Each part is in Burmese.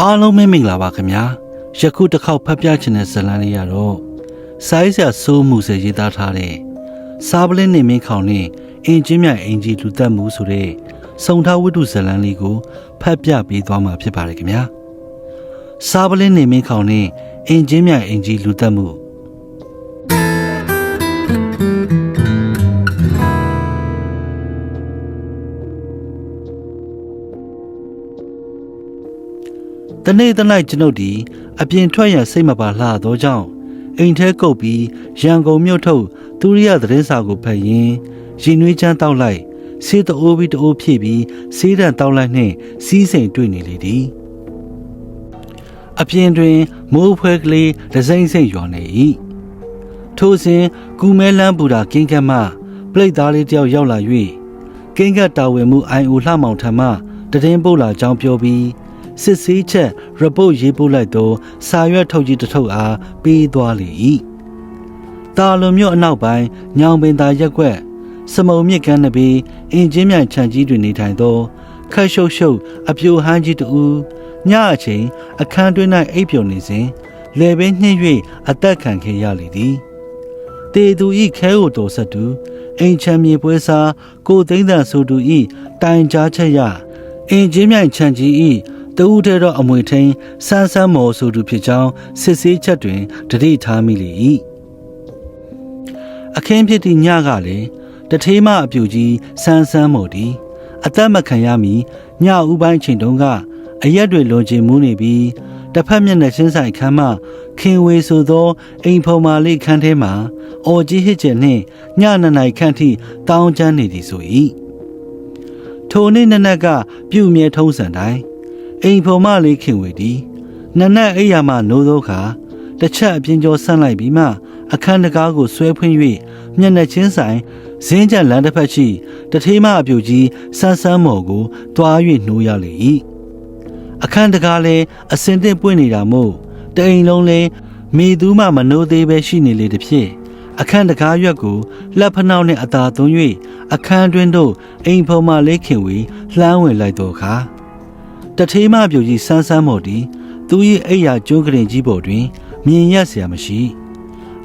အားလုံးပဲမင်္ဂလာပါခင်ဗျာယခုတစ်ခေါက်ဖတ်ပြချင်တဲ့ဇာတ်လမ်းလေးရတော့စိုင်းဆရာစိုးမှုစေရေးသားထားတဲ့စားပလင်းနေမင်းခေါင်နဲ့အင်ချင်းမြိုင်အင်ကြီးလူသက်မှုဆိုတဲ့စုံထားဝတ္ထုဇာတ်လမ်းလေးကိုဖတ်ပြပေးသွားမှာဖြစ်ပါတယ်ခင်ဗျာစားပလင်းနေမင်းခေါင်နဲ့အင်ချင်းမြိုင်အင်ကြီးလူသက်မှု တနေ့တနေ့ကျွန်ုပ်ဒီအပြင်ထွက်ရန်စိတ်မပါလှသောကြောင့်အိမ်ထဲကုတ်ပြီးရန်ကုန်မြို့ထုတ်သူရိယသတင်းစာကိုဖတ်ရင်းရင်နွေးချမ်းတောက်လိုက်ဆေးတအိုးပြီးတအိုးဖြည့်ပြီးဆေးတံတောက်လိုက်နှင့်စီးစိမ်တွေ့နေလေသည်အပြင်တွင်မိုးဖွဲကလေးဒစိမ့်စိမ့်ရွာနေ၏ထိုစဉ်ကူမဲလန်းပူတာကင်းကတ်မှပလိတ်သားလေးတယောက်ရောက်လာ၍ကင်းကတ်တာဝန်မှုအိုင်အိုလှမောင်ထံမှတည်င်းပုတ်လာကြောင်းပြောပြီး စစ်ဆေးချက် report ရေးပို့လိုက်သောစာရွက်ထုတ်ကြီးတစ်ထုပ်အားပေးသွားလေ၏တာလွန်မြို့အနောက်ပိုင်းညောင်ပင်သာရက်ကွက်စမုံမြစ်ကမ်းနဘေးအင်ဂျင်မြိုင်ခြံကြီးတွင်နေထိုင်သောခက်ရှုပ်ရှုပ်အပြိုဟန်းကြီးတူညအချိန်အခန်းတွင်၌အိပ်ပျော်နေစဉ်လေပင်နှင်း၍အသက်ခံခဲ့ရလေသည်တေသူဤခဲကိုတော်ဆက်သူအိမ်ချမ်းမြေပွဲစားကိုသိန်းတန်ဆိုသူဤတိုင်ကြားချက်ရအင်ဂျင်မြိုင်ခြံကြီးဤ တဦးတည်းသောအမွေထိန်ဆန်းဆန်းမော်ဆိုသူဖြစ်ကြောင်းစစ်ဆေးချက်တွင်တတိထားမိလေ၏အခင်းဖြစ်သည့်ညကလည်းတထေးမအပြူကြီးဆန်းဆန်းမော်သည်အသက်မခံရမီညဥပိုင်းချိန်တုန်းကအရက်တွေလွန်ကျင်မှုနေပြီးတစ်ဖက်မျက်နှာချင်းဆိုင်ခမ်းမှခင်ဝေဆိုသောအိမ်ဖော်မာလေးခန်းထဲမှာအော်ကြီးဟစ်ကျဲနှင့်ညနနိုင်ခန့်ထိတောင်းကျမ်းနေသည်ဆို၏ထိုနေ့နနက်ကပြုမြဲထုံးစံတိုင်း အိမ်ဖော်မလေးခင်ဝေသည်နနက်အိယာမှနိုးသောအခါတစ်ချက်အပြင်းကျော်ဆန့်လိုက်ပြီးမှအခန်းတကားကိုဆွဲဖွင့်၍မျက်နှာချင်းဆိုင်ဇင်းကြက်လမ်းတစ်ဖက်ရှိတထေးမအပြူကြီးဆန်းဆန်းမော်ကိုတွား၍နှိုးရလေ၏အခန်းတကားလည်းအစင်သင့်ပွင့်နေတာမို့တအိမ်လုံးလည်းမိသူမှမနိုးသေးပဲရှိနေလေသည်ဖြင့်အခန်းတကားရွက်ကိုလက်ဖနှောက်နှင့်အသာသွင်း၍အခန်းတွင်သို့အိမ်ဖုံမလေးခင်ဝေလှမ်းဝင်လိုက်သောအခါ တထေးမပြူကြီးဆန်းဆန်းမော်သည်သူ၏အိယာကျိုးကရင်ကြီးပေါ်တွင် မြင်ရเสียမရှိ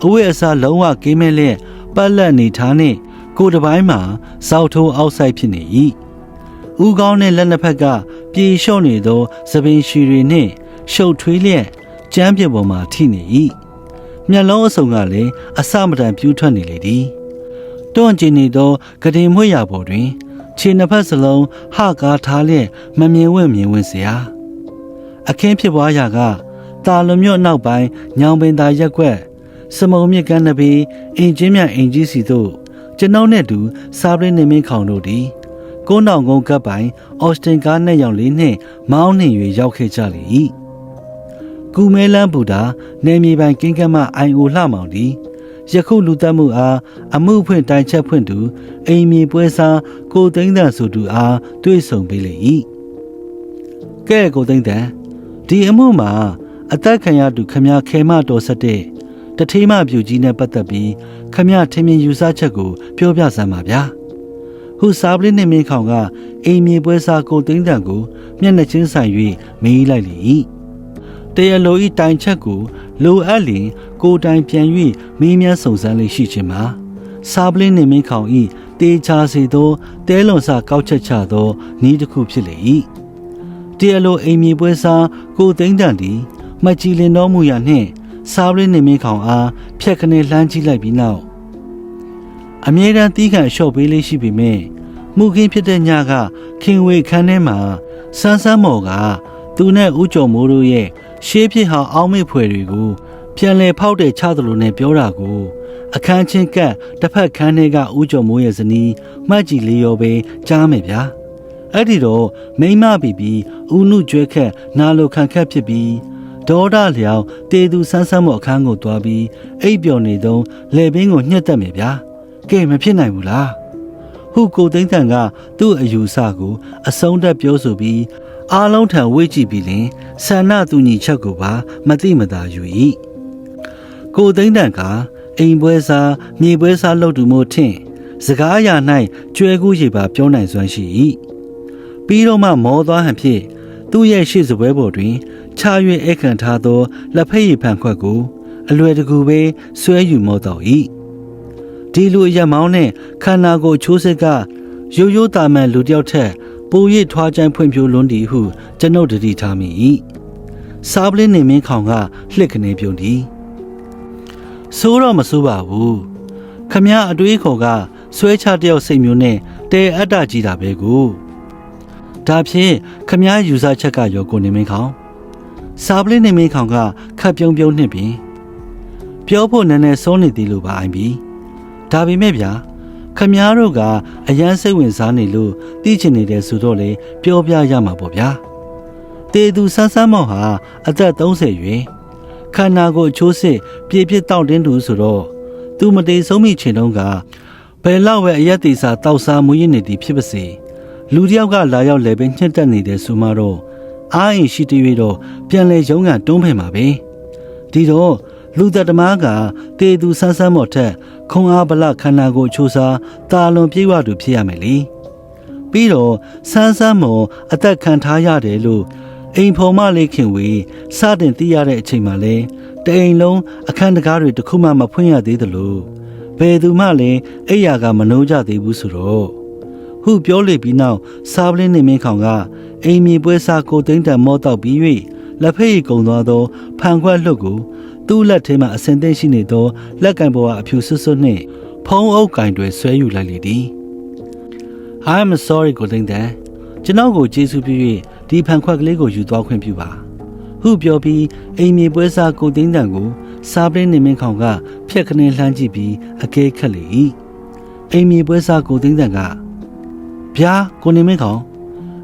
အဝိအစားလုံးဝကင်းမဲ့လျက်ပတ်လက်နေထားနှင့်ကိုယ်တစ်ပိုင်းမှာစောက်ထိုးအောက်ဆိုင်ဖြစ်နေ၏ဦးကောင်းနှင့်လက်နှစ်ဖက်ကပြေလျှော့နေသောသပင်ရှည်တွေနှင့်ရှုပ်ထွေးလျက်ကျမ်းပြင်ပေါ်မှာထိနေ၏မျက်လုံးအစုံကလည်းအစမတန်ပြူးထွက်နေလေသည်တွန့်ကျင်နေသောကတင်မွေ့ရပေါ်တွင် ခြေနှစ်ဖက်စလုံးဟကားထားလျက်မမြင်ဝင့်မြင်ဝင့်စရာအခင်းဖြစ်ပွားရာကတာလွန်မြို့နောက်ပိုင်းညောင်ပင်သာရက်ွက်စမုံမြစ်ကမ်းနဘေးအင်ဂျင်မြန်အင်ကြီးစီတို့ကျွန်ုပ်နဲ့တူစားပရင်းနေမင်းခေါင်တို့သည်ကိုးနောင်ကုန်းကပ်ပိုင်အော့စတင်ကားနဲ့ရောင်လေးနှင့်မောင်းနှင်၍ရောက်ခဲ့ကြလေ၏ကူမဲလန်းဘူတာနေမြေပိုင်ကင်းကမအိုင်အိုလှမောင်သည် ယခုလူတက်မှုအားအမှုဖွင့်တိုင်ချက်ဖွင့်သူအိမ်မြေပွဲစားကိုသိန်းတန်ဆိုသူအားတွေ့ဆုံပေးလေ၏ကဲကိုသိန်းတန်ဒီအမှုမှာအသက်ခံရသူခမခဲမတော်ဆက်တဲ့တထေးမပြူကြီးနဲ့ပတ်သက်ပြီးခမထင်မြင်ယူဆချက်ကိုပြောပြစမ်းပါဗျာဟုစားပလင်းနဲ့မင်းခေါင်ကအိမ်မြေပွဲစားကိုသိန်းတန်ကိုမျက်နှာချင်းဆိုင်၍မေးလိုက်လေ၏ တရလိုဤတိုင်ချက်ကိုလိုအပ်လျင်ကိုတိုင်ပြန်၍မင်းများစုံစမ်းလေးရှိခြင်းမှာစားပလင်းနဲ့မင်းခေါင်ဤတေချာစီသောတဲလွန်စာကောက်ချက်ချသောဤတစ်ခုဖြစ်လေ၏တရလိုအိမ်မြေပွဲစားကိုသိန်းတန်သည်မကြည်လင်တော်မူရာနှင့်စားပလင်းနေမင်းခေါင်အားဖြက်ခနဲ့လှမ်းကြည့်လိုက်ပြီးနောက်အမြဲတမ်းတီးခံလျှော့ပေးလေးရှိပေမဲ့မှုခင်းဖြစ်တဲ့ညကခင်ဝေခန်းထဲမှာဆန်းဆန်းမော်ကသူနဲ့ဦးကျော်မိုးတို့ရဲ့ ရှေးဖြစ်ဟောင်းအောင်းမေ့ဖွယ်တွေကိုပြန်လဲဖောက်တဲ့ချသလိုနဲ့ပြောတာကို အခန်းချင်းကပ်တစ်ဖက်ခန်းထဲကဦးကျော်မိုးရဲ့ဇနီးမှတ်ကြည့်လေးရောပဲကြားမယ်ဗျာအဲ့ဒီတော့မိမပြီပြီးဦးနုကျွဲခက်နာလိုခံခက်ဖြစ်ပြီးဒေါဒလျောင်တေသူဆန်းဆန်းမအခန်းကိုတွားပြီးအိပ်ပျော်နေသောလေပင်ကိုညှက်တက်မယ်ဗျာကဲမဖြစ်နိုင်ဘူးလားဟုကိုသိန်းတန်ကသူ့အယူဆကိုအဆုံးတက်ပြောဆိုပြီး အားလုံးထံဝေ့ကြည့်ပြီးလင်ဆန္ဒသူညီချက်ကိုပါမသိမသာယူ၏ကိုသိန်းတန်ကအိမ်ပွဲစားမြေပွဲစားလှုပ်တူမို့ထင်စကားအရာ၌ကျွဲကူးရေပါပြောနိုင်စွမ်းရှိ၏ပြီးတော့မှမောသွားဟန်ဖြင့်သူ့ရဲ့ရှေ့စပွဲပေါ်တွင်ချ၍ဧကန်ထားသောလက်ဖက်ရည်ဖန်ခွက်ကို အလွယ်တကူပဲဆွဲယူမောတော့၏ဒီလူအရက်မောင်းနဲ့ခန္ဓာကိုယ်ချိုးစစ်ကရိုးရိုးတာမန်လူတယောက်ထက် ပိုရထွားချိုင်းဖွံ့ဖြိုးလွန်းသည်ဟုကျွန်ုပ်တတိထားမိ၏စားပလင်းနေမင်းခေါင်ကလှစ်ခနေပြုံးသည်ဆိုးတော့မဆိုးပါဘူးခမည်းအတွေးခေါ်ကဆွဲချတယောက်စိတ်မျိုးနဲ့တဲအတ္တကြီးတာပဲကိုဒါဖြင့်ခမည်းယူဆချက်ကရောကိုနေမင်းခေါင်စားပလင်းနေမင်းခေါင်ကခပ်ပြုံးပြုံးနှစ်ပင်ပြောဖို့နည်းနည်းစိုးနေသည်လို့ပါအိုင်ပြီဒါပေမဲ့ဗျာ ခမည်းတော်ကအရန်စိတ်ဝင်စားနေလို့သိချင်နေတဲ့ဆိုတော့လေပြောပြရမှာပေါ့ဗျာတေသူဆန်းဆန်းမောင်ဟာအသက်30ရွယ်ခန္ဓာကိုယ်အချိုးစစ်ပြည့်ပြည့်တောက်တင်းသူဆိုတော့သူမတေဆုံးမိချင်တော့ကဘယ်လောက်ပဲအရက်သေးစာတောက်စားမူရင်းနေသည်ဖြစ်ပါစေလူတယောက်ကလာရောက်လဲပဲညှက်တက်နေတဲ့ဆိုမှတော့အားရင်ရှိတရွေတော့ပြန်လဲရုံးကန်တွန်းဖယ်မှာပဲဒီတော့ လူသက်တမားကတေသူဆန်းဆန်းမော်ထက်ခွန်အားဗလခန္ဓာကိုယ်ချိုးစားတာလွန်ပြေးဝသူဖြစ်ရမယ်လေပြီးတော့ဆန်းဆန်းမော်အသက်ခံထားရတယ်လို့အိမ်ဖော်မလေးခင်ဝေစတင်သိရတဲ့အချိန်မှလဲတအိမ်လုံးအခန်းတကားတွေတစ်ခုမှမဖွင့်ရသေးသလိုဘယ်သူမှလည်းအိယာကမနှိုးကြသေးဘူးဆိုတော့ဟုပြောလေပြီးနောက်စားပလင်းနေမင်းခေါင်ကအိမ်မြေပွဲစားကိုသိန်းတန်မောတော့ပြီး၍လက်ဖက်ရည်ကုံသွားသောဖန်ခွက်လွတ်ကို သူ့လက်ထဲမှအစင်သိမ့်ရှိနေသောလက်ကင်ပေါ်ကအဖြူဆွတ်ဆွတ်နှင့်ဖုံးအုပ်ကင်တွေဆွဲယူလိုက်လေသည် I'm sorry ကိုသိန်းတန်ကျွန်တော်ကိုကျေးဇူးပြု၍ဒီဖန်ခွက်ကလေးကိုယူသွားခွင့်ပြုပါဟုပြောပြီးအိမ်မြေပွဲစားကိုသိန်းတန်ကိုစားပလင်းနေမင်းခေါင်ကဖြက်ခနေလှမ်းကြည့်ပြီးအကဲခတ်လေ၏အိမ်မြေပွဲစားကိုသိန်းတန်ကဗျာကိုနေမင်းခေါင်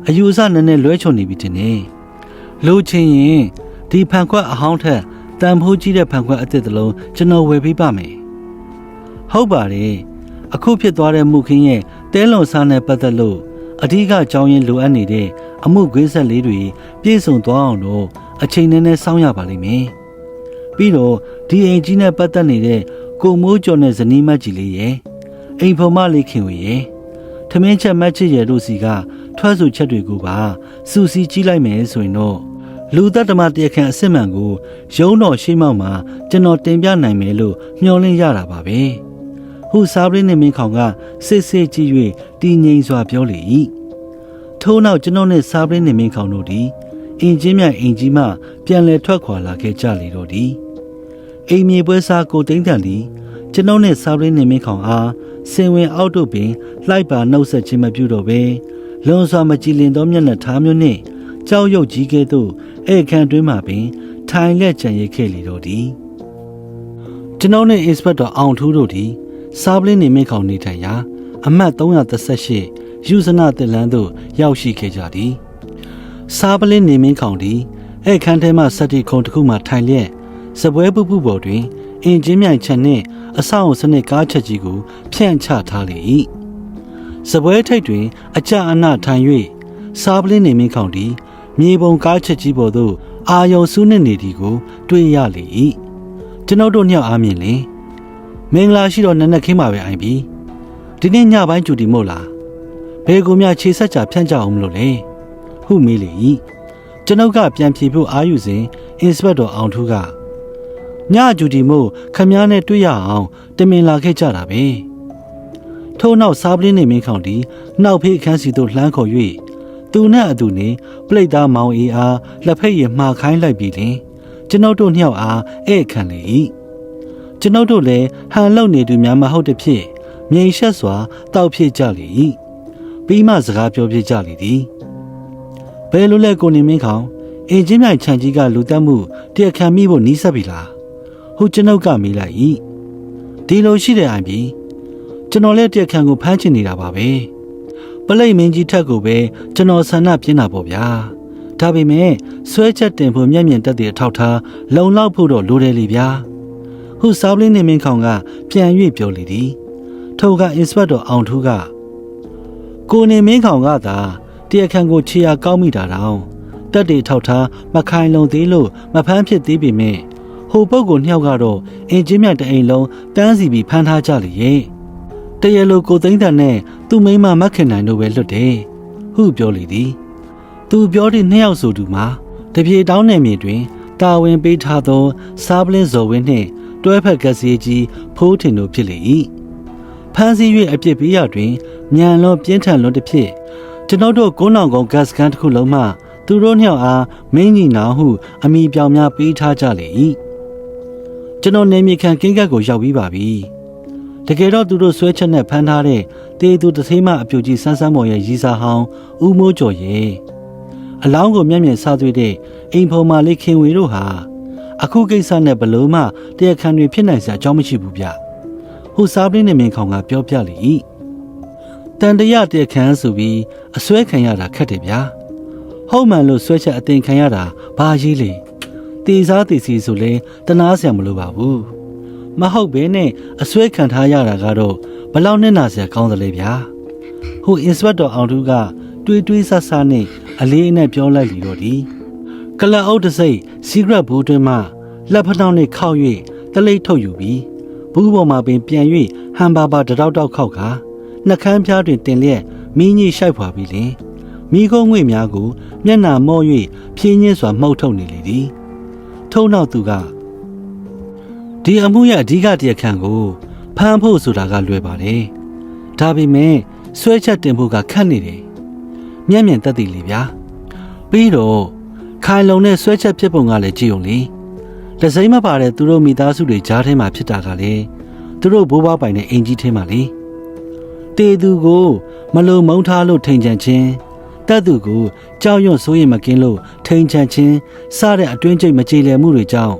အယူအဆနည်းနည်းလွဲချွန်နေပြီတင်နေလို့ချင်းရင်ဒီဖန်ခွက်အဟောင်းထက် တန်ဖိုးကြီးတဲ့ဖန်ခွက်အစ်စ်တစ်လုံးကျွန်တော်ဝယ်ပေးပါမယ်ဟုတ်ပါတယ်အခုဖြစ်သွားတဲ့မှုခင်းရဲ့တဲလွန်စားနဲ့ပတ်သက်လို့အဓိကကြောင်းရင်းလိုအပ်နေတဲ့အမှုကွင်းဆက်လေးတွေပြည့်စုံသွားအောင်လို့အချိန်နဲ့နဲ့စောင့်ရပါလိမ့်မယ်ပြီးတော့ဒီအိမ်ကြီးနဲ့ပတ်သက်နေတဲ့ကိုမိုးကျော်နဲ့ဇနီးမကြီးလေးရဲ့အိမ်ဖော်မလေးခင်ဝေရဲ့ထမင်းချက်မတ်ချစ်ရဲ့တို့စီကထွက်ဆိုချက်တွေကိုပါစူစီကြီးလိုက်မယ်ဆိုရင်တော့ လူသက်တမတရားခံအစစ်မှန်ကိုရုံးတော်ရှိမောက်မှာကျွန်တော်တင်ပြနိုင်မယ်လို့မျှော်လင့်ရတာပါပဲ။ဟူစားပရင်းနဲ့မင်းခေါင်ကစစ်စစ်ကြည့်၍တည်ငြိမ်စွာပြောလေ၏။ထို့နောက်ကျွန်တော်နဲ့စားပရင်းနဲ့မင်းခေါင်တို့သည်အင်ချင်းမြိုင်အင်ကြီးမှပြန်လည်ထွက်ခွာလာခဲ့ကြလေတော့သည်။အိမ်မြေပွဲစားကိုတိမ့်တန်သည်ကျွန်တော်နဲ့စားပရင်းနဲ့မင်းခေါင်အားစင်ဝင်အောက်တို့ပင်လှိုက်ပါနှုတ်ဆက်ခြင်းမပြုတော့ပဲလွန်စွာမကြည်လင်သောမျက်နှာထားမျိုးနှင့်ကြောက်ရွံ့ကြီးကဲ့သို့ ဧည့်ခန်းတွင်းမှာပင် ထိုင်လက်ကြံရိတ်ခဲ့လေတော့သည်ကျွန်တော်နဲ့ inspector အောင်ထူးတို့သည်စားပလင်းနေမင်းခေါင်နေထိုင်ရာ အမှတ်338ယူဇနာတင်လန်းသို့ရောက်ရှိခဲ့ကြသည်စားပလင်းနေမင်းခေါင်သည်ဧည့်ခန်းထဲမှစက်တီခုံတစ်ခုမှထိုင်လျက်စပွဲပုပုပေါ်တွင်အင်ဂျင်မြိုင်ချက်နှင့်အဆောက်အဦစနစ်ကားချက်ကြီးကိုဖြန့်ချထားလေ၏စပွဲထိပ်တွင် အကြအနထိုင်၍စားပလင်းနေမင်းခေါင်သည် မြေပုံကားချက်ကြီးပေါ်သို့အာယုံစူးနှင့်နေသည်ကို တွေ့ရလေ၏ကျွန်ုပ်တို့ညောက်အားမြင်လင်မင်္ဂလာရှိတော်နက်နက်ခင်းပါပဲအိုင်ပြီဒီနေ့ညပိုင်းကြူတီမို့လားဘယ်ကူမြခြေဆက်ကြဖြန့်ကြအောင်မလို့လဲဟုမေးလေ၏ကျွန်ုပ်ကပြန်ဖြေဖို့အာယူစဉ်အင်စပက်တော်အောင်ထူးကညကြူတီမို့ခမည်းနဲ့တွေ့ရအောင်တမင်လာခဲ့ကြတာပဲထို့နောက်စားပလင်းနေမင်းခေါင်တီနောက်ဖေးအခန်းစီသို့လှမ်းခေါ်၍ သူနဲ့အတူနေပလိတ်သားမောင်အေးအားလက်ဖက်ရည်မှားခိုင်းလိုက်ပြီလင်ကျွန်ုပ်တို့နှစ်ယောက်အားဧည့်ခံလေ၏ကျွန်ုပ်တို့လည်းဟန်လုံနေသူများမဟုတ်တဲ့ဖြစ်မြိန်ရှက်စွာတောက်ဖြစ်ကြလေ၏ပြီးမှစကားပြောပြကြလေသည်ဘယ်လိုလဲကိုနေမင်းခေါင်အင်ဂျင်မြိုင်ခြံကြီးကလူတက်မှုတရားခံမိဖို့နီးစပ်ပြီလားဟုတ်ကျွန်ုပ်ကမေးလိုက်၏ဒီလိုရှိတဲ့အိုင်ပြီကျွန်တော်လည်းတရားခံကိုဖမ်းချင်နေတာပါပဲ ပလိတ်မင်းကြီးထက်ကိုပဲကျွန်တော်ဆန္ဒပြင်းတာပေါ့ဗျာဒါပေမဲ့ဆွဲချက်တင်ဖို့မျက်မြင်တက်တဲ့အထောက်ထားလုံလောက်ဖို့တော့လိုတယ်လေဗျာဟုစောင်းလင်းနေမင်းခေါင်ကပြန်၍ပြောလေသည်ထိုကအင်စပက်တော်အောင်ထူးကကိုနေမင်းခေါင်ကသာတရားခံကိုခြေရာကောက်မိတာတောင်တက်တေထောက်ထားမခိုင်လုံသေးလို့မဖမ်းဖြစ်သေးပေမဲ့ဟိုပုတ်ကိုနှစ်ယောက်ကတော့အင်ဂျင်မြတ်တအိမ်လုံးတန်းစီပြီးဖမ်းထားကြလေရဲ့ တရလိုကိုသိန်းတန်နဲ့သူ့မိန်းမမခင်နိုင်တို့ပဲလွတ်တယ်ဟုပြောလေသည်သူပြောတဲ့နှစ်ယောက်ဆိုသူမှာတပြေတောင်းနယ်မြေတွင်တာဝန်ပေးထားသော စားပလင်းဇော်ဝင်းနှင့်တွဲဖက်ကစီကြီးဖိုးထင်တို့ဖြစ်လေ၏ဖမ်းဆီး၍အပြစ်ပေးရတွင်မြန်လွန်ပြင်းထန်လွန်တစ်ဖြစ်ကျွန်ုပ်တို့ကုန်းအောင်ကုန်းဂတ်စကန်တစ်ခုလုံးမှသူတို့နှစ်ယောက်အားမင်းကြီးနာဟု အမိပြောင်များပေးထားကြလေ၏ကျွန်တော်နေမြေခံကင်းကတ်ကိုရောက်ပြီးပါပြီ တကယ်တော့သူတို့ဆွဲချက်နဲ့ဖမ်းထားတဲ့တေသူတစ်သေးမှအပြူကြီးဆန်းဆန်းမော်ရဲ့ရီစာဟောင်းဦးမိုးကျော်ရဲ့အလောင်းကိုမျက်မြင်စားသွေးတဲ့အိမ်ဖော်မာလေးခင်ဝေတို့ဟာအခုကိစ္စနဲ့ဘလို့မှတရားခံတွေဖြစ်နိုင်စရာအကြောင်းမရှိဘူးဗျဟိုစားပင်းနေမင်းခေါင်ကပြောပြလေ၏တန်တရတရားခံဆိုပြီးအစွဲခံရတာခက်တယ်ဗျာဟုတ်မှန်လို့ဆွဲချက်အတင်ခံရတာဘာရေးလေတေစားတေစီဆိုလဲတနာစရာမလိုပါဘူး မဟုတ်ဘဲနဲ့အစွဲခံထားရတာကတော့ဘလောက်နဲ့နာစရာကောင်းသလဲဗျာဟိုအင်စပက်တော်အောင်သူကတွေးတွေးဆဆနဲ့အလေးအနက်ပြောလိုက်လီတော့ဒီကလအုပ်တစိတ်စီဂရက်ဘူးတွင်မှလက်ဖက်နှောင်းနဲ့ခောက်၍တလိတ်ထုတ်ယူပြီးဘူးပေါ်မှာပင်ပြန်၍ဟမ်ဘာဘာတတောက်တောက်ခောက်ကနှကန်းပြားတွင်တင်လျက်မင်းကြီးရှိုက်ဖွာပြီးလင်မိခိုးငွေများကိုမျက်နာမော့၍ဖြင်းညင်းစွာမှုတ်ထုတ်နေလေသည်ထုံနောက်သူက ဒီအမှုရဲ့အဓိကတရားခံကိုဖမ်းဖို့ဆိုတာကလွယ်ပါတယ်ဒါပေမဲ့ဆွဲချက်တင်ဖို့ကခက်နေတယ်မျက်မြင်သက်သေလေဗျာပြီးတော့ခိုင်လုံတဲ့ဆွဲချက်ဖြစ်ပုံကလည်းကြည့်ုံလေလက်စိမ်းမပါတဲ့သူတို့မိသားစုတွေကြားထဲမှာဖြစ်တာကလေသူတို့ဘိုးဘွားပိုင်တဲ့အင်ကြီးထဲမှာလေတေသူကိုမလုံမုံထားလို့ထိန်ချန်ခြင်းတက်သူကိုကြောက်ရွံ့ဆိုးရင်မကင်းလို့ထိန်ချန်ခြင်းစတဲ့အတွင်းကျိတ်မကြေလည်မှုတွေကြောင့်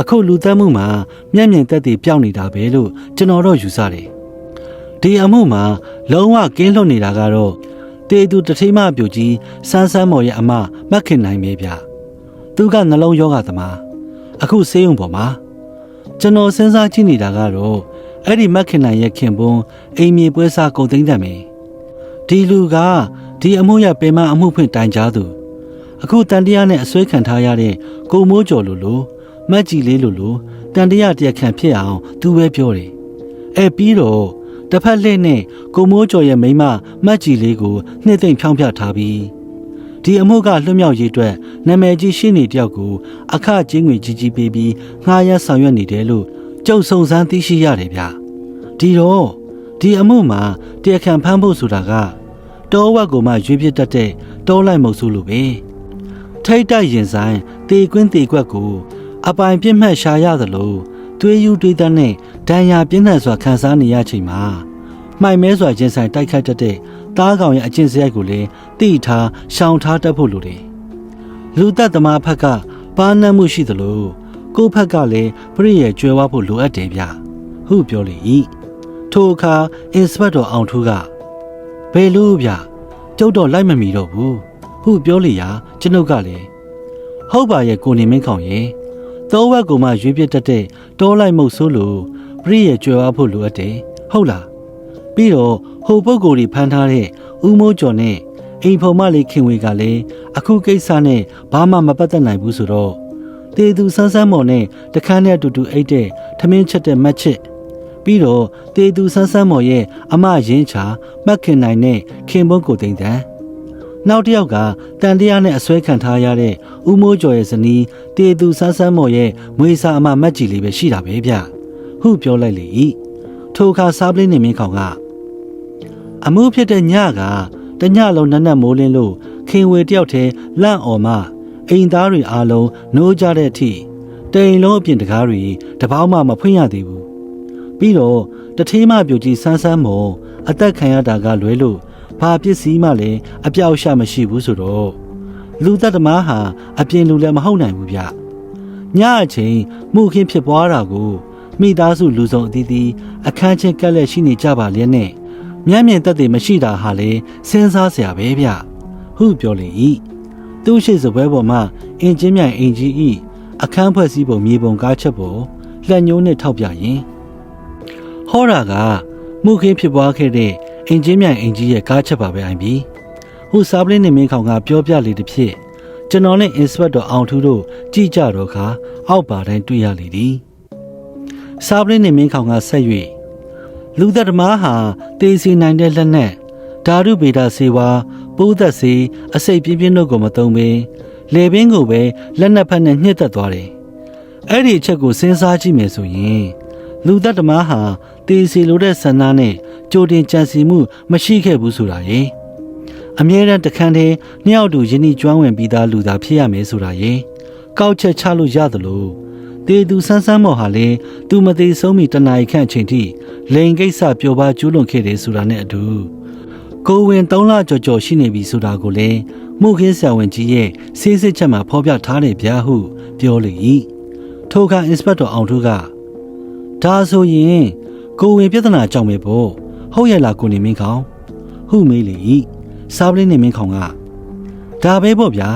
အခုလူသက်မှုမှာမျက်မြင်သက်သေပြောင်းနေတာပဲလို့ကျွန်တော်တော့ယူဆတယ်ဒီအမှုမှာလုံးဝကင်းလွတ်နေတာကတော့တေသူတထိမပြူကြီးစန်းစန်းမော်ရဲ့အမမက်ခင်နိုင်ပဲဗျသူကနှလုံးယောဂသမားအခုဆေးရုံပေါ်မှာကျွန်တော်စဉ်းစားကြည့်နေတာကတော့အဲ့ဒီမက်ခင်နိုင်ရဲ့ခင်ပွန်းအိမ်မြေပွဲစားကုန်သိမ့်တယ်မေဒီလူကဒီအမှုရပင်မအမှုဖွင့်တိုင်ကြားသူအခုတန်တရားနဲ့အစွဲခံထားရတဲ့ကိုမိုးကျော်လိုလို မက်ကြီးလေးလိုလိုတန်တရားတရားခံဖြစ်အောင်သူပဲပြောတယ်အဲပြီးတော့တစ်ဖက်လှည့်နဲ့ကိုမိုးကျော်ရဲ့မိန်းမမက်ကြီးလေးကိုနှိမ့်သိမ့်ဖြောင်းပြထားပြီးဒီအမှုကလွတ်မြောက်ရေးအတွက်နာမည်ကြီးရှင်းနေတယောက်ကိုအခကျင်းငွေကြီးကြီးပေးပြီးငှားရမ်းဆောင်ရွက်နေတယ်လို့ကြုံစုံစမ်းသိရှိရတယ်ဗျဒီတော့ဒီအမှုမှာတရားခံဖမ်းဖို့ဆိုတာကတောဝက်ကိုမှရွေးပြစ်တတ်တဲ့တောလိုက်မုတ်စုလိုပဲထိတ်တိုက်ရင်ဆိုင်တေကွင်းတေကွက်ကို အပိုင်ပြစ်မှတ်ရှာရသလိုသွေးယူတွေးတဲ့နဲ့ဒဏ်ရာပြင်းထန်စွာခံစားနေရချိန်မှာမှိုင်မဲစွာရင်ဆိုင်တိုက်ခိုက်တတ်တဲ့တားကောင်ရဲ့အကျင့်စရိုက်ကိုလည်းတိထားရှောင်ထားတတ်ဖို့လိုတယ်လူသက်သမားဖက်ကပါနတ်မှုရှိသလိုကိုယ့်ဖက်ကလည်းပြည့်ရဲ့ကြွယ်ဝဖို့လိုအပ်တယ်ဗျဟုပြောလေ၏ထိုအခါအင်စပက်တော်အောင်ထူးကဘယ်လိုဗျကျုပ်တော့လိုက်မမီတော့ဘူးဟုပြောလေရာကျွန်ုပ်ကလည်းဟုတ်ပါရဲ့ကိုနေမင်းခေါင်ရဲ့ သောဝက်ကိုမှရွေးပြတတ်တဲ့တောလိုက်မုတ်ဆိုးလို့ပြည့်ရဲ့ကြွယ်ဝဖို့လိုအပ်တယ်ဟုတ်လားပြီးတော့ဟိုပုဂ္ဂိုလ်တွေဖမ်းထားတဲ့ဦးမိုးကျော်နဲ့အိမ်ဖော်မလေးခင်ဝေကလည်းအခုကိစ္စနဲ့ဘာမှမပတ်သက်နိုင်ဘူးဆိုတော့တေသူဆန်းဆန်းမော်နဲ့တခန်းနဲ့အတူတူအိတ်တဲ့ထမင်းချက်တဲ့မတ်ချစ်ပြီးတော့တေသူဆန်းဆန်းမော်ရဲ့အမရင်းချာမှတ်ခင်နိုင်တဲ့ခင်ဘုန်းကိုသိမ့်တန် နောက်တစ်ယောက်ကတန်တရားနဲ့အစွဲခံထားရတဲ့ဦးမိုးကျော်ရဲ့ဇနီးတေသူဆန်းဆန်းမော်ရဲ့မွေစာအမမတ်ကြီးလေးပဲရှိတာပဲဗျဟုပြောလိုက်လေ၏ထိုအခါစားပလင်းနေမင်းခေါင်ကအမှုဖြစ်တဲ့ညကတညလုံးနက်နက်မိုးလင်းလို့ခင်ဝေတယောက်တည်းလန့်အော်မှအိမ်သားတွေအားလုံးနိုးကြတဲ့အထိတိမ်လုံးအပြင်တကားတွေတပေါင်းမှမဖွင့်ရသေးဘူးပြီးတော့တထေးမပြူကြီးဆန်းဆန်းမော်အသက်ခံရတာကလွဲလို့ ဘာပစ္စည်းမှလည်းအပြောက်ရှမရှိဘူးဆိုတော့လူသက်သမားဟာအပြင်လူလည်းမဟုတ်နိုင်ဘူးဗျညအချိန်မှုခင်းဖြစ်ပွားတာကိုမိသားစုလူစုံအသီးသီးအခန်းချင်းကက်လက်ရှိနေကြပါလျက်နဲ့မျက်မြင်သက်သေမရှိတာဟာလေစဉ်းစားစရာပဲဗျဟုပြောလေ၏သူ့ရှိစပွဲပေါ်မှာအင်ဂျင်မြိုင်အင်ကြီးဤအခန်းဖွဲ့စည်းပုံမြေပုံကားချက်ပေါ်လက်ညှိုးနဲ့ထောက်ပြရင်ဟောတာကမှုခင်းဖြစ်ပွားခဲ့တဲ့ အင်ဂျင်မြိုင်အင်ကြီးရဲ့ကားချက်ပါပဲအိုင်ပြီဟိုစားပလင်းနေမင်းခေါင်ကပြောပြလေတစ်ဖြစ်ကျွန်တော်နဲ့အင်စပက်တော်အောင်ထူးတို့ကြည့်ကြတော့ခါအောက်ပါတိုင်းတွေ့ရလေသည်စားပလင်းနေမင်းခေါင်ကဆက်၍လူသက်ဓမားဟာတေးစီနိုင်တဲ့လက်နက်ဓာတုဗေဒဆေးဝါးပိုးသက်ဆေးအစိတ်ပြင်းပြင်းတို့ကိုမသုံးဘဲလေပင်ကိုပဲလက်နှစ်ဖက်နဲ့ညှစ်သက်သွားတယ်အဲ့ဒီအချက်ကိုစဉ်းစားကြည့်မယ်ဆိုရင်လူသက်ဓမ္မဟာတေစီလိုတဲ့ဆန္ဒနဲ့ ကြိုတင်ကြံစီမှုမရှိခဲ့ဘူးဆိုတာရေအမြဲတမ်းတခန်းတည်းနှစ်ယောက်တူယဉ်ဤကျွမ်းဝင်ပြီးသားလူသားဖြစ်ရမယ်ဆိုတာရေကောက်ချက်ချလို့ရသလိုတေသူဆန်းဆန်းမော်ဟာလေသူမသေးဆုံးမီတနာရီခန့်အချိန်ထိလိန်ကိစ္စပျော်ပါကျူးလွန်ခဲ့တယ်ဆိုတာနဲ့အတူကိုဝင်3လကျော်ကျော်ရှိနေပြီဆိုတာကိုလည်းမှုခင်းဆရာဝန်ကြီးရဲ့စေးစစ်ချက်မှာဖော်ပြထားတယ်ဗျာဟု ပြောလေ၏ထိုအခါအင်စပက်တော်အောင်ထုကဒါဆိုရင်ကိုဝင်ပြဿနာကြောင့်ပဲပေါ့ ဟုတ်ရဲ့လားကိုနေမင်းခေါင်ဟုမေးလေ၏စားပလင်းနေမင်းခေါင်ကဒါပဲပေါ့ဗျာ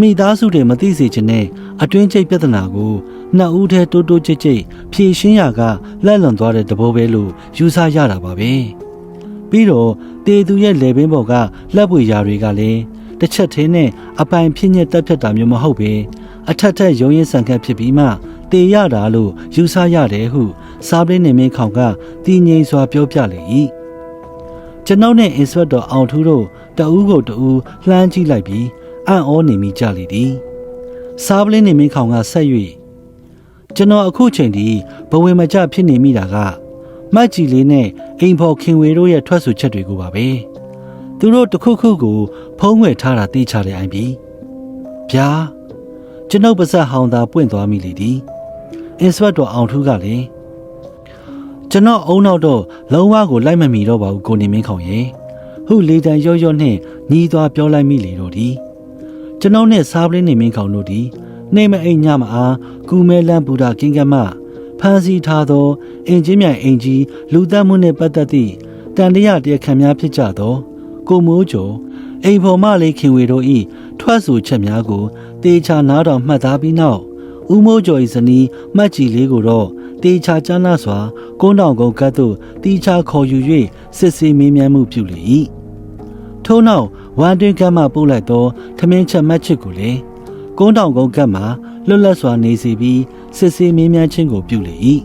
မိသားစုတွေမသိစေချင်တဲ့အတွင်းချိတ်ပြဿနာကိုနှစ်ဦးတည်းတိုးတိုးကြိတ်ကြိတ်ဖြေရှင်းရကလက်လွန်သွားတဲ့တဘောပဲလို့ယူဆရတာပါပဲပြီးတော့တေသူရဲ့လေပင်ပေါ်ကလက်ပွေရာတွေကလည်းတစ်ချက်သေးနဲ့အပိုင်ဖြစ်ညက်တက်ဖြတ်တာမျိုးမဟုတ်ပဲအထက်ထက်ရုံရင်ဆန်ခတ်ဖြစ်ပြီးမှတေရတာလို့ယူဆရတယ်ဟု စားပလင်းနေမင်းခေါင်ကတည်ငြိမ်စွာပြောပြလေ၏ကျွန်ုပ်နဲ့အင်စပက်တော်အောင်ထူးတို့တဦးကိုတဦးလှမ်းကြည့်လိုက်ပြီးအံ့ဩနေမိကြလေသည်စားပလင်းနေမင်းခေါင်ကဆက်၍ကျွန်တော်အခုချိန်ဒီဘဝင်မကြဖြစ်နေမိတာကမတ်ကြီးလေးနဲ့အိမ်ဖော်ခင်ဝေတို့ရဲ့ထွက်ဆိုချက်တွေကိုပါပဲသူတို့တခုခုကို ဖုံးဝယ်ထားတာသိချတယ်အိုင်ပြီဗျာကျွန်ုပ်ပါဇက်ဟောင်းသာပွင့်သွားမိလေသည်အင်စပက်တော်အောင်ထူးကလည်း ကျွန်တော်အုံနောက်တော့လုံးဝကိုလိုက်မမီတော့ပါဘူးကိုနေမင်းခေါင်ရဲ့ဟုလေတံရော့ရော့နှင့်ညီးသွားပြောလိုက်မိလေတော့သည်ကျွန်တော်နဲ့စားပလင်းနေမင်းခေါင်တို့သည်နေမအိမ်ညမအားကူမဲလန်းဘူတာကင်းကမဖန်စီထားသောအင်ဂျင်မြိုင်အင်ကြီးလူသက်မှုနှင့်ပတ်သက်သည့်တန်တရာတရားခံများဖြစ်ကြသောကိုမိုးကျော်အိမ်ဖော်မလေးခင်ဝေတို့၏ထွက်ဆိုချက်များကိုတေချာနားတော်မှတ်သားပြီးနောက် ဦးမိုးကျော်၏ဇနီးမှတ်ကြည်လေးကိုတော့တေချာကျမ်းနာစွာကုန်းတောင်ကုန်းကတ်သို့တီချာခေါ်ယူ၍စစ်ဆေးမေးမြန်းမှုပြုလေ၏ထို့နောက်ဝမ်တွင်ကမ်းမှပို့လိုက်သောထမင်းချက်မှတ်ချစ်ကိုလည်းကုန်းတောင်ကုန်းကတ်မှလွတ်လပ်စွာနေစီပြီးစစ်ဆေးမေးမြန်းခြင်းကိုပြုလေ၏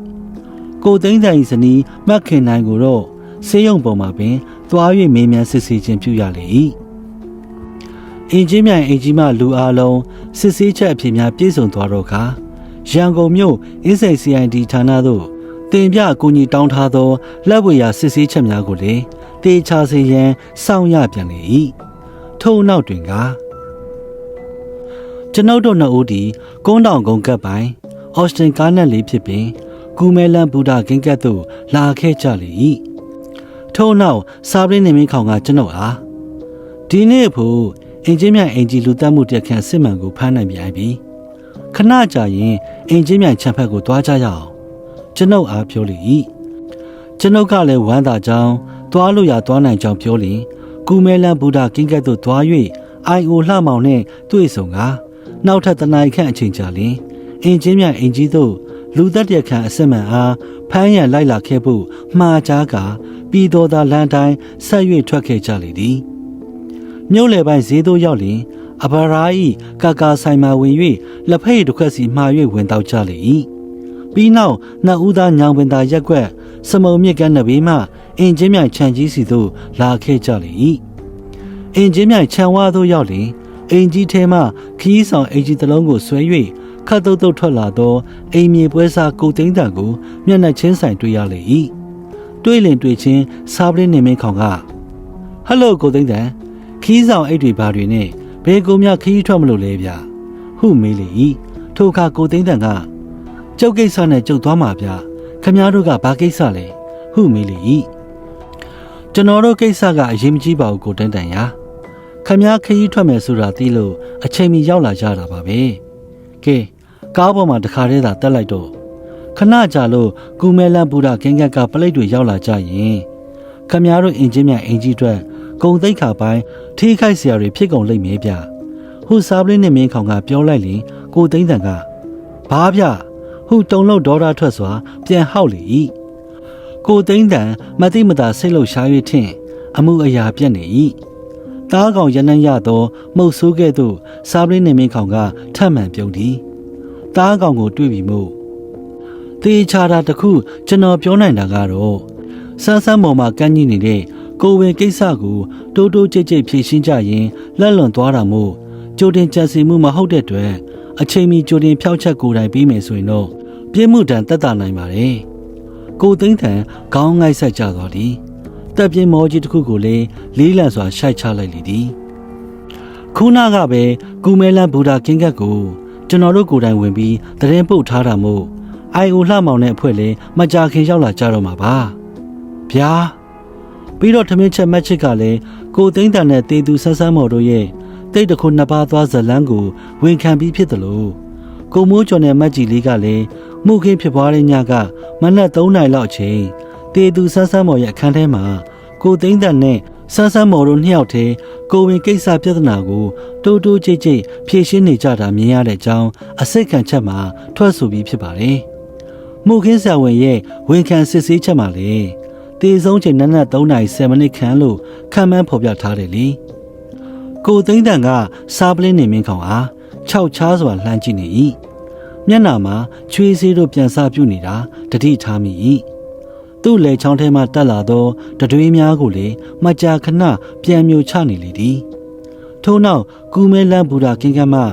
ကိုသိန်းတိုင်ဇနီးမတ်ခင်နိုင်ကိုတော့ဆေးရုံပေါ်မှာပင်သွား၍မေးမြန်းစစ်ဆေးခြင်းပြုရလေ၏ အင်ဂျင်မြိုင်အင်ဂျီမလူအားလုံးစစ်ဆေးချက်အဖြစ်များပြည့်စုံသွားတော့ခါရန်ကုန်မြို့အင်းစိန် CID ဌာနသို့တင်ပြအကူအညီတောင်းထားသောလက်ဝေရာစစ်ဆေးချက်များကိုလည်းတေချာစေရန်စောင့်ရပြန်လေ၏ထို့နောက်တွင်ကကျွန်ုပ်တို့နှစ်ဦးသည်ကုန်းတောင်ကုန်းကပ်ပိုင်းအော်စတင်ကားနက်လေးဖြစ်ပင်ကူမဲလန်ဘူတာကင်းကတ်သို့လာခဲ့ကြလေ၏ထို့နောက်စာပရင်းနေမင်းခေါင်ကကျွန်ုပ်အားဒီနေ့ဖို့ အင်ဂျင်မြိုင်အင်ဂျီလူတက်မှုတက်ခန့်စစ်မှန်ကိုဖမ်းနိုင်ပြန်ပြီခဏကြာရင်အင်ဂျင်မြိုင်ချမ်းဖက်ကိုတွားကြရအောင်ကျွန်ုပ်အားပြောလေ၏ကျွန်ုပ်ကလည်းဝမ်းသာကြောင်းတွားလို့ရတွားနိုင်ကြောင်းပြောလင်ကူမဲလန်ဘူတာကင်းကတ်သို့တွား၍အိုင်အိုလှမောင်နှင့်တွေ့ဆုံကနောက်ထပ်တနင်္ခန့်အချိန်ကြာလင်အင်ဂျင်မြိုင်အင်ဂျီသို့လူသက်တရခန့်အစစ်မှန်အားဖမ်းရန်လိုက်လာခဲ့ဖို့မှားကြားကပြီးတော်သာလန်တိုင်းဆက်၍ထွက်ခဲ့ကြလေသည် မြို့လေပိုင်းဈေးသို့ရောက်လျင်အဘရာဤကာကာဆိုင်မှာဝင်၍လက်ဖက်ရည်တစ်ခွက်စီမှာ၍ဝင်တော့ကြလေ၏ပြီးနောက်နှစ်ဦးသားညောင်ပင်သာရက်ွက်စမုံမြစ်ကမ်းနဘေးမှအင်ဂျင်မြိုင်ခြံကြီးစီသို့လာခဲ့ကြလေ၏အင်ဂျင်မြိုင်ခြံဝါသို့ရောက်လျင်အင်ကြီးထဲမှခီးဆောင်အင်ကြီးတစ်လုံးကိုဆွဲ၍ခတ်တုတ်တုတ်ထွက်လာသောအိမ်မြေပွဲစားကိုသိန်းတန်ကိုမျက်နှာချင်းဆိုင်တွေ့ရလေ၏တွေ့လင်တွေ့ချင်းစားပလင်းနေမင်းခေါင်ကဟယ်လိုကိုသိန်းတန် ခီးဆောင်အိတ်တွေဘာတွေနဲ့ဘယ်ကိုမြခီးထွက်မလို့လဲဗျဟုမေးလေ၏ထိုအခါကိုသိန်းတန်ကကျုပ်ကိစ္စနဲ့ကျုပ်သွားမှာဗျခမားတို့ကဘာကိစ္စလဲဟုမေးလေ၏ကျွန်တော်တို့ကိစ္စကအရေးမကြီးပါဘူးကိုသိန်းတန်ရာခမားခရီးထွက်မယ်ဆိုတာသိလို့အချိန်မီရောက်လာကြတာပါပဲကဲကားပေါ်မှာတခါတည်းသာတက်လိုက်တော့ခဏကြာလို့ကူမဲလန်ဘူရာကင်းကက်ကပလိတ်တွေရောက်လာကြရင်ခမားတို့အင်ဂျင်မြန်အင်ကြီးအတွက် ဂုံသိက္ခာပိုင်းထိခိုက်စရာတွေဖြစ်ကုန်လိမ့်မယ်ဗျဟူစားပလင်းနဲ့မင်းခေါင်ကပြောလိုက်ရင်ကိုသိန်းတန်ကဘာဗျဟူတုံလို့ဒေါ်လာထွက်စွာ ပြန်ဟောက်လေ၏ကိုသိန်းတန်မသိမသာစိတ်လှုပ်ရှား၍ထင်အမှုအရာပြတ်နေ၏တားကောင်ရနန်းရသောမှုတ်ဆိုးကဲ့သို့စားပလင်းနေမင်းခေါင်ကထပ်မံပြုံးသည်တားကောင်ကိုတွေ့ပြီးမို့တေချာတာတခုကျွန်တော်ပြောနိုင်တာကတော့ဆန်းဆန်းပေါ်မှာကန့်ညိနေတဲ့ ကိုဝင်ကိစ္စကိုတိုးတိုးကြိတ်ကြိတ်ဖြေရှင်းကြရင်လက်လွန်သွားတာမို့ကြိုတင်ကြံစီမှုမဟုတ်တဲ့အတွက်အချိန်မီကြိုတင်ဖျောက်ချက်ကိုယ်တိုင်ပြီးမယ်ဆိုရင်တော့ပြင်းမှုတန်တက်တာနိုင်ပါတယ်ကိုသိန်းထန်ခေါင်းငိုက်ဆက်ကြသွားသည်တက်ပြင်းမောကြီးတစ်ခုကိုလည်းလေးလံစွာရှိုက်ချလိုက်လေသည်ခုနကပဲကူမဲလန်ဘူဒါကင်းကတ်ကိုကျွန်တော်တို့ကိုယ်တိုင်ဝင်ပြီးတရင်ပုတ်ထားတာမို့အိုင်အိုလှမောင်တဲ့အဖွဲ့လည်းမကြခင်ရောက်လာကြတော့မှာပါဗျာ ပြီးတော့ထမင်းချက်မက်ချစ်ကလည်းကိုသိန်းတန်နဲ့တေသူဆန်းဆန်းမော်တို့ရဲ့တိတ်တခုနှစ်ပါးသွားဇလန်းကိုဝန်ခံပြီးဖြစ်တယ်လို့ကိုမိုးကျော်နဲ့မက်ကြီးလေးကလည်းမှုခင်းဖြစ်ပွားတဲ့ညကမနက်3နာရီလောက်အချိန်တေသူဆန်းဆန်းမော်ရဲ့အခန်းထဲမှာကိုသိန်းတန်နဲ့ဆန်းဆန်းမော်တို့နှစ်ယောက်တည်းကိုဝင်ကိစ္စပြဿနာကိုတိုးတိုးကြိတ်ကြိတ်ဖြေရှင်းနေကြတာမြင်ရတဲ့အကြောင်းအစိတ်ခံချက်မှာထွက်ဆိုပြီးဖြစ်ပါတယ်။မှုခင်းဆရာဝန်ရဲ့ဝန်ခံစစ်ဆေးချက်မှာလေ တေဆုံးချိန်နက်နက်3နာရီ7မိနစ်ခန့်လို့ခံမှန်းဖော်ပြထားတယ်လေ။ကိုသိန်းတန်ကစားပလင်းနေမင်းခေါင်အားခြောက်ချားစွာလှမ်းကြည့်နေ၏။မျက်နာမှာချွေးစေးတို့ပြန်စားပြုတ်နေတာတတိထားမိ၏။သူ့လေချောင်းထဲမှတက်လာသောတတွေးများကိုလည်းမကြာခဏပြန်မျိုးချနေလေသည်။ထို့နောက်ကူမဲလန်းဘူရာကင်းကမ်းမှ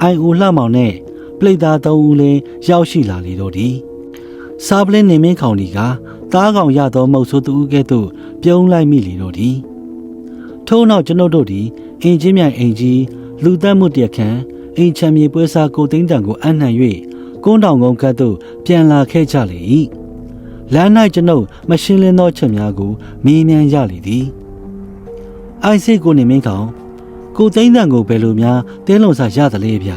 အိုင်အိုလှမောင်နဲ့ပလိတ်သားသုံးဦးလည်းရောက်ရှိလာလေတော့သည်။စားပလင်းနေမင်းခေါင်ဒီက သားကောင်ရသောမုတ်ဆိုးသူဦးကဲ့သို့ပြုံးလိုက်မိလေတော့သည်။ထို့နောက်ကျွန်ုပ်တို့သည်အင်ချင်းမြိုင်အင်ကြီးလူသက်မှုတရခန့်အိမ်ချမ်းမြေပွဲစားကိုသိန်းတန်ကိုအနှံ့၍ကုန်းတောင်ကုန်းကတ်သို့ပြန်လာခဲ့ကြလေ၏လမ်း၌ကျွန်ုပ်မရှင်းလင်းသောချက်များကိုမေးမြန်းရလေသည်အိုက်စစ်ကိုနေမင်းကောင်ကိုသိန်းတန်ကိုဘယ်လိုများတင်းလုံစာရသလဲဗျ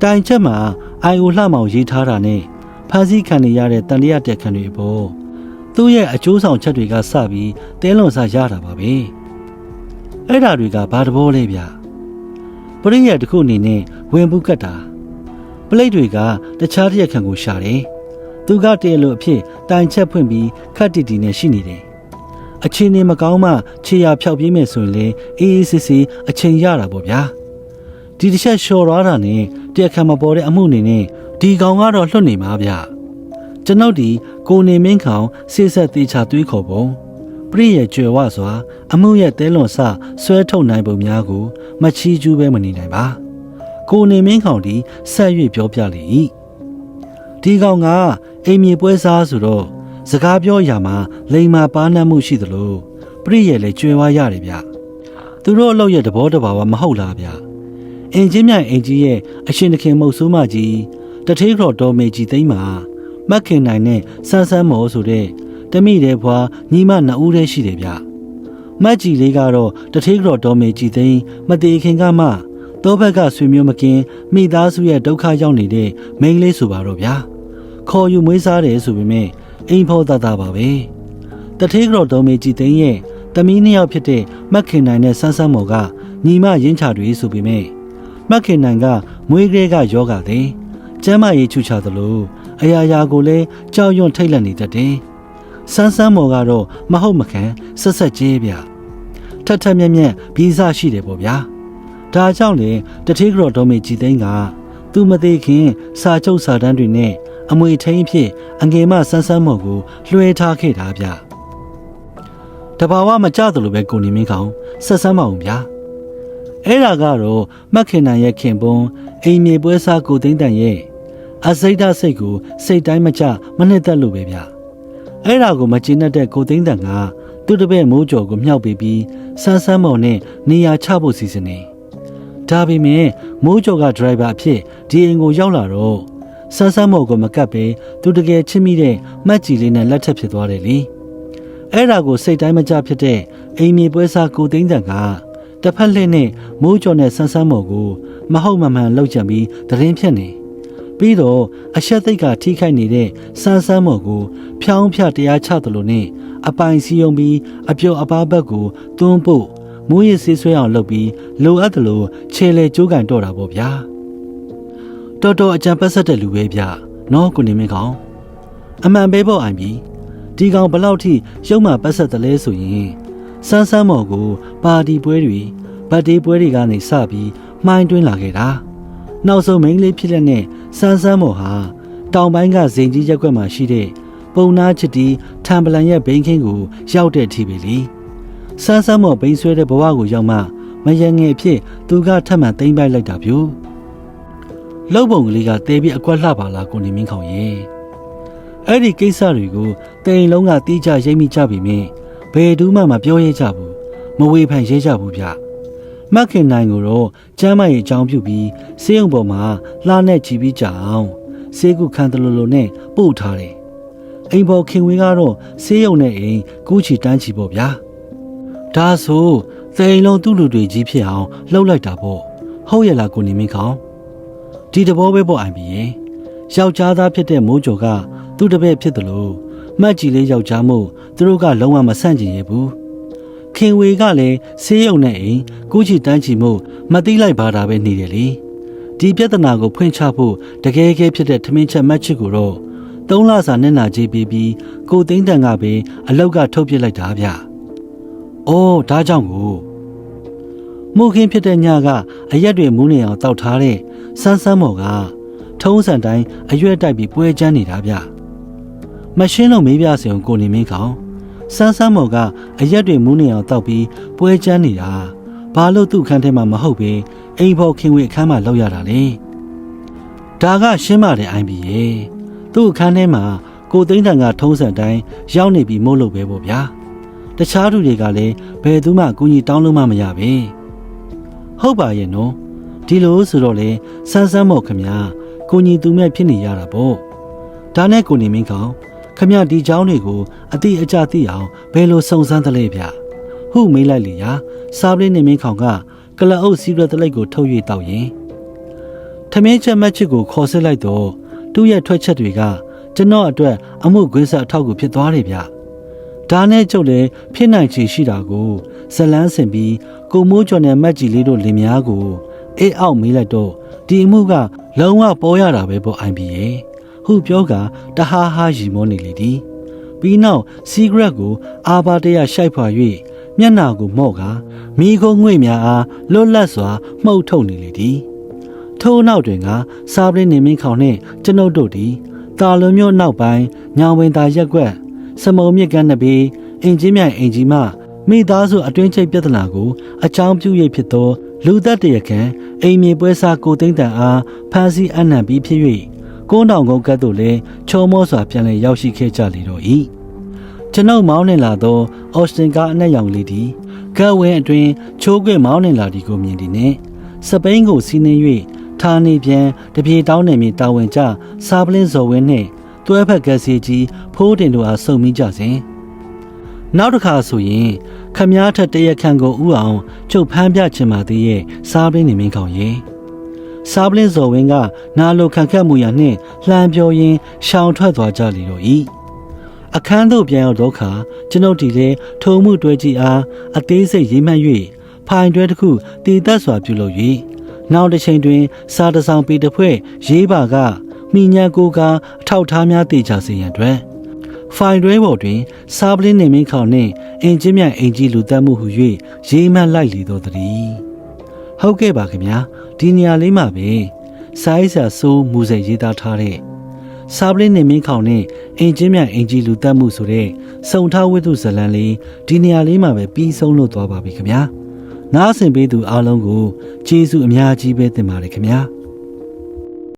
တိုင်ချက်မှာအိုင်အိုလှမောင်ရေးထားတာနဲ့ ဖန်ဆီးခံနေရတဲ့တန်လျက်တက်ခံတွေပေါ်သူ့ရဲ့အကျိုးဆောင်ချက်တွေကစပြီးတင်းလုံစာရတာပါပဲအဲ့ဓာတွေကဘာတဘောလဲဗျပရိယတ်တစ်ခုအနေနဲ့ဝင်ဘူးကတ်တာပလိတ်တွေကတခြားတစ်ရက်ခံကိုရှာတယ်သူကတည်းလို့အဖြစ်တိုင်ချက်ဖွင့်ပြီးခတ်တီတီနဲ့ရှိနေတယ်အချင်းနေမကောင်းမှခြေရဖြောက်ပြေးမယ်ဆိုရင်လေအေးအေးဆေးဆေးအချိန်ရတာပေါ့ဗျာဒီတစ်ချက်လျှော်သွားတာနဲ့တရားခံမပေါ်တဲ့အမှုအနေနဲ့ ဒီကောင်ကတော့လွတ်နေမှာဗျကျွန်ုပ်ဒီကိုနေမင်းခေါင်စိဆက်သေးချသွေးခေါ်ပုံပရိရဲ့ကြွယ်ဝစွာ အမှုရဲ့တဲလွန်ဆဆွဲထုတ်နိုင်ပုံများကို မချီးကျူးပဲမနေနိုင်ပါကိုနေမင်းခေါင်ဒီဆက်၍ပြောပြလေ၏ဒီကောင်ကအိမ်မြေပွဲစားဆိုတော့စကားပြောရာမှာလိန်မာပါနှံ့မှုရှိသလိုပရိရဲ့လည်းကြွယ်ဝရတယ်ဗျသူတို့အလုပ်ရဲ့သဘောတဘာဝမဟုတ်လားဗျအင်ဂျင်မြိုင်အင်ကြီးရဲ့အရှင်တခင်မုတ်ဆိုးမကြီး တထေးခေါ်တော်မေကြီးသိမ့်မှာမက်ခင်နိုင်နဲ့ဆန်းဆန်းမော်ဆိုတဲ့တမိတဲ့ဘွားညီမနှစ်ဦးတည်းရှိတယ်ဗျမက်ကြီးလေးကတော့တထေးခေါ်တော်မေကြီးသိမ့်မတေခင်ကမှတောဘက်ကဆွေမျိုးမကင်းမိသားစုရဲ့ဒုက္ခရောက်နေတဲ့မိန်းလေးဆိုပါတော့ဗျာခေါ်ယူမွေးစားတယ်ဆိုပေမဲ့အိမ်ဖို့တတ်တာပါပဲတထေးကြော်တော်မေကြည်သိန်းရဲ့တမီးနှစ်ယောက်ဖြစ်တဲ့မက်ခင်နိုင်နဲ့ဆန်းဆန်းမော်ကညီမရင်းချတွေဆိုပေမဲ့မက်ခင်နိုင်ကမွေးကလေးကယောဂတဲ့ ကျမ်းမာရေးချူချသလိုအရာရာကိုလည်းကြောက်ရွံ့ထိတ်လန့်နေတတ်တယ်ဆန်းဆန်းမော်ကတော့မဟုတ်မခံဆက်ဆက်ကြေးဗျထက်ထက်မြက်မြက်ပြီးစားရှိတယ်ပေါ့ဗျာဒါကြောင့်လေတထေးကြော်တော်မေကြည်သိန်းကသူမသေးခင် စာချုပ်စာတမ်းတွေနဲ့အမွေထိန်ဖြစ်အငယ်မဆန်းဆန်းမော်ကိုလွှဲထားခဲ့တာဗျတဘာဝမကြသလိုပဲကိုနေမင်းကောင်ဆက်ဆန်းမအောင်ဗျာအဲ့ဒါကတော့မက်ခင်နန်ရဲ့ခင်ပွန်းအိမ်မြေပွဲစားကိုသိန်းတန်ရဲ့ အစိတ်ဓာတ်စိတ်ကိုစိတ်တိုင်းမကြမနှစ်သက်လို့ပဲဗျအဲ့ဒါကိုမကျေနပ်တဲ့ကိုသိန်းတန်ကသူ့တပည့်မိုးကျော်ကိုမြှောက်ပေးပြီးဆန်းဆန်းမော်နဲ့နေရာချဖို့စီစဉ်နေဒါပေမဲ့မိုးကျော်ကဒရိုက်ဘာအဖြစ်ဒီအိမ်ကိုရောက်လာတော့ဆန်းဆန်းမော်ကိုမကပ်ပဲသူတကယ်ချစ်မိတဲ့မက်ကြီးလေးနဲ့လက်ထပ်ဖြစ်သွားတယ်လေအဲ့ဒါကိုစိတ်တိုင်းမကြဖြစ်တဲ့အိမ်မြေပွဲစားကိုသိန်းတန်ကတစ်ဖက်လှည့်နဲ့မိုးကျော်နဲ့ဆန်းဆန်းမော်ကိုမဟုတ်မမှန်လှုပ်ကြံပြီးတရင်ဖြတ်နေ ပြီးတော့အရှက်သိက်ကထိခိုက်နေတဲ့ဆန်းဆန်းမော်ကို ဖြောင်းဖြတရားချသလိုနဲ့အပိုင်စီယုံပြီးအပြုတ်အပားဘက်ကိုတွန်းပို့မိုးရဆေးဆွဲအောင်လုပ်ပြီးလိုအပ်တယ်လို့ခြေလေကျိုးကန်တော့တာပေါ့ဗျာတော်တော်အကြံပတ်ဆက်တဲ့လူပဲဗျနော်ကိုနေမင်းကောင်အမှန်ပဲပေါ့အိုင်ပြီဒီကောင်ဘလောက်ထိရုံမှပတ်ဆက်တယ်လဲဆိုရင်စန်းစန်းမော်ကို ပါတီပွဲတွေဗတ်ဒေးပွဲတွေကနေစပြီးမှိုင်းတွင်းလာခဲ့တာနောက်ဆုံးမိန်းလေးဖြစ်တဲ့နဲ့ စန်းစန်းမော်ဟာတောင်ပိုင်းကဇင်ကြီးရက်ွက်မှာရှိတဲ့ပုံနာချစ်တီထံပလန်ရဲ့ဘိန်းခင်းကိုရောက်တဲ့အထိပဲလေစန်းစန်းမော်ဘိန်းဆွဲတဲ့ဘဝကိုရောက်မှမယငယ်အဖြစ်သူကထပ်မံသိမ့်ပိုက်လိုက်တာပြူလှုပ်ပုံကလေးကတဲပြီးအကွက်လှပါလားကိုနေမင်းခေါင်ရဲ့အဲ့ဒီကိစ္စတွေကိုတိမ်လုံးကတီးကြရိပ်မိကြပြီမင်းဘယ်သူမှမပြောရဲကြဘူးမဝေဖန်ရဲကြဘူးဗျ မက်ခင်နိုင်ကိုတော့ကျမ်းမရဲ့အကြောင်းပြုပြီးစေယုံပေါ်မှာလှနဲ့ကြည်ပြီးကြအောင်စေကုခန်းတလူလိုနဲ့ပို့ထားတယ်အိမ်ပေါ်ခင်ဝေးကတော့စေယုံနဲ့အိမ်ကူးချီတန်းချီပေါ့ဗျာဒါဆိုသိမ်လုံးသူ့လူတွေကြီးဖြစ်အောင်လှုပ်လိုက်တာပေါ့ဟုတ်ရဲ့လားကိုနေမင်းခေါင်ဒီတဘောပဲပေါ့အိုင်ပြီရေယောက်ျားသားဖြစ်တဲ့မိုးကျော်ကသူ့တပည့်ဖြစ်တယ်လို့မှတ်ကြည့်လေးယောက်ျားမို့သူတို့ကလုံးဝမဆန့်ကျင်ရဘူး ခင်ဝေကလည်းဆေးရုံနဲ့အိမ်ကူးချီတန်းချီမှုမသိလိုက်ပါတာပဲနေတယ်လေဒီပြဿနာကိုဖွင့်ချဖို့တကယ်ကဲဖြစ်တဲ့ထမင်းချက်မတ်ချစ်ကိုတော့သုံးလစာနဲ့နာကြေးပေးပြီးကိုသိန်းတန်ကပဲအလောက်ကထုတ်ပြစ်လိုက်တာဗျ။အော်ဒါကြောင့်ကိုမှုခင်းဖြစ်တဲ့ညကအရက်တွေမူးနေအောင်တောက်ထားတဲ့စမ်းစမ်းမော်ကထုံးစံတိုင်းအရွက်တိုက်ပြီးပွဲချမ်းနေတာဗျ။မရှင်းလို့မေးပြစင်ကိုနေမင်းကောင် စမ်းစမ်းမော်ကအရက်တွေမူးနေအောင်တောက်ပြီးပွဲချမ်းနေတာဘာလို့သူ့ခန်းထဲမှာမဟုတ်ပဲအိမ်ဖို့ခင်ဝေအခန်းမှာလောက်ရတာလေ။ဒါကရှင်းပါတယ်အိုင်ပြီရေ။သူ့အခန်းထဲမှာကိုသိန်းတန်ကထုံးစံတိုင်းရောက်နေပြီမို့လို့ပဲပေါ့ဗျာ။တခြားသူတွေကလည်းဘယ်သူမှအကူအညီတောင်းလို့မှမရပဲ။ဟုတ်ပါရဲ့နော်။ဒီလိုဆိုတော့လေစမ်းစမ်းမော်ခမကိုညီသူမဲ့ဖြစ်နေရတာပေါ့။ဒါနဲ့ကိုနေမင်းကောင် ခမဒီเจ้าတွေကိုအတိအကျသိအောင်ဘယ်လိုစုံစမ်းသလဲဗျ။ဟုမေးလိုက်လေရာစားပလင်းနေမင်းခေါင်ကကလအုပ်စီးရတလိုက်ကိုထုတ်၍တောက်ရင်ထမင်းချက်မက်ချစ်ကိုခေါ်စစ်လိုက်တော့သူ့ရဲ့ထွက်ချက်တွေကကျွန်တော်အတွက်အမှုကွင်းဆက်အထောက်ကူဖြစ်သွားတယ်ဗျ။ဒါနဲ့ကျုပ်လည်းဖြစ်နိုင်ချေရှိတာကိုဇလန်းစင်ပြီးကိုမိုးကျော်နဲ့မက်ကြီးလေးတို့လင်များကိုအေးအောက်မေးလိုက်တော့ဒီအမှုကလုံးဝပေါ်ရတာပဲပေါ့အိုင်ပီရဲ့ ဟုပြောကတဟားဟားရီမောနေလေသည်ပြီးနောက်စီဂရက်ကိုအာဘာတရရှိုက်ဖွာ၍မျက်နာကိုမော့ကမိခိုးငွေ့များအားလွတ်လပ်စွာမှုတ်ထုတ်နေလေသည်ထို့နောက်တွင်ကစားပလင်းနေမင်းခေါင်နှင့်ကျွန်ုပ်တို့သည်တာလွန်မြို့နောက်ပိုင်းညောင်ဝင်သာရက်ကွက်စမုံမြစ်ကမ်းနှစ်ပေအင်ကြီးမြိုင်အင်ကြီးမှမိသားစုအတွင်းချိတ်ပြဿနာကိုအကြောင်းပြု၍ဖြစ်သောလူသက်တရခံအိမ်မြေပွဲစားကိုသိန်းတန်အားဖမ်းဆီးအနံပြီးဖြစ်၍ ကိုးတောင်ကုန်းကတ်သို့လည်းချောမောစွာပြန်လည်ရောက်ရှိခဲ့ကြလေတော့၏ကျွန်ုပ်မောင်းနေလာသောအော်စတင်ကားအနက်ရောင်လေးသည်ကတ်ဝင်းအတွင်ချိုးခွေမောင်းနေလာသည်ကိုမြင်သည်နှင့်စပိန်ကိုစီးနှင်း၍ဌာနေပြန်တပြေတောင်းနေမီတာဝန်ကျစားပလင်းဇော်ဝင်းနှင့်တွဲဖက်ကက်စီကြီးဖိုးတင်တို့အားစုံမိကြစဉ်နောက်တစ်ခါဆိုရင်ခမားထက်တရက်ခန့်ကိုဥအောင်ချုပ်ဖမ်းပြချင်ပါသေးရဲ့စားပလင်းနေမင်းကောင်ရဲ့ စားပလင်းဇော်ဝင်းကနာလိုခံခတ်မှုရနှင့်လှမ်းပြောရင်းရှောင်ထွက်သွားကြလေတော့၏အခန်းသို့ပြန်ရောက်တော့ခါကျွန်ုပ်ဒီလေထုံမှုတွဲကြည့်အားအသေးစိတ်ရေးမှတ်၍ဖိုင်တွဲတစ်ခုတည်သက်စွာပြုလုပ်၍နောက်တစ်ချိန်တွင် စာတစောင်ပေတစ်ဖွဲ့ရေးပါကမိညာကိုကအထောက်ထားများတည်ကြစေရန်အတွက်ဖိုင်တွဲပေါ်တွင် စားပလင်းနေမင်းခေါင်နှင့်အင်ဂျင်မြိုင်အင်ကြီးလူတက်မှုဟု၍ရေးမှတ်လိုက်လေသောတည်း ဟုတ်ကဲ့ပါခင်ဗျာဒီနေရာလေးမှာပဲစာရေးစာစိုးမူစိတ်ရေးသားထားတဲ့စားပလင်းနေမင်းခေါင်နဲ့အင်ဂျင်မြိုင်အင်ကြီးလူတက်မှုဆိုတဲ့စုံထားဝိတုဇလန်လေးဒီနေရာလေးမှာပဲပြီးဆုံးလို့သွားပါပြီခင်ဗျာနားဆင်ပေးသူအားလုံးကိုကျေးဇူးအများကြီးပဲတင်ပါတယ်ခင်ဗျာ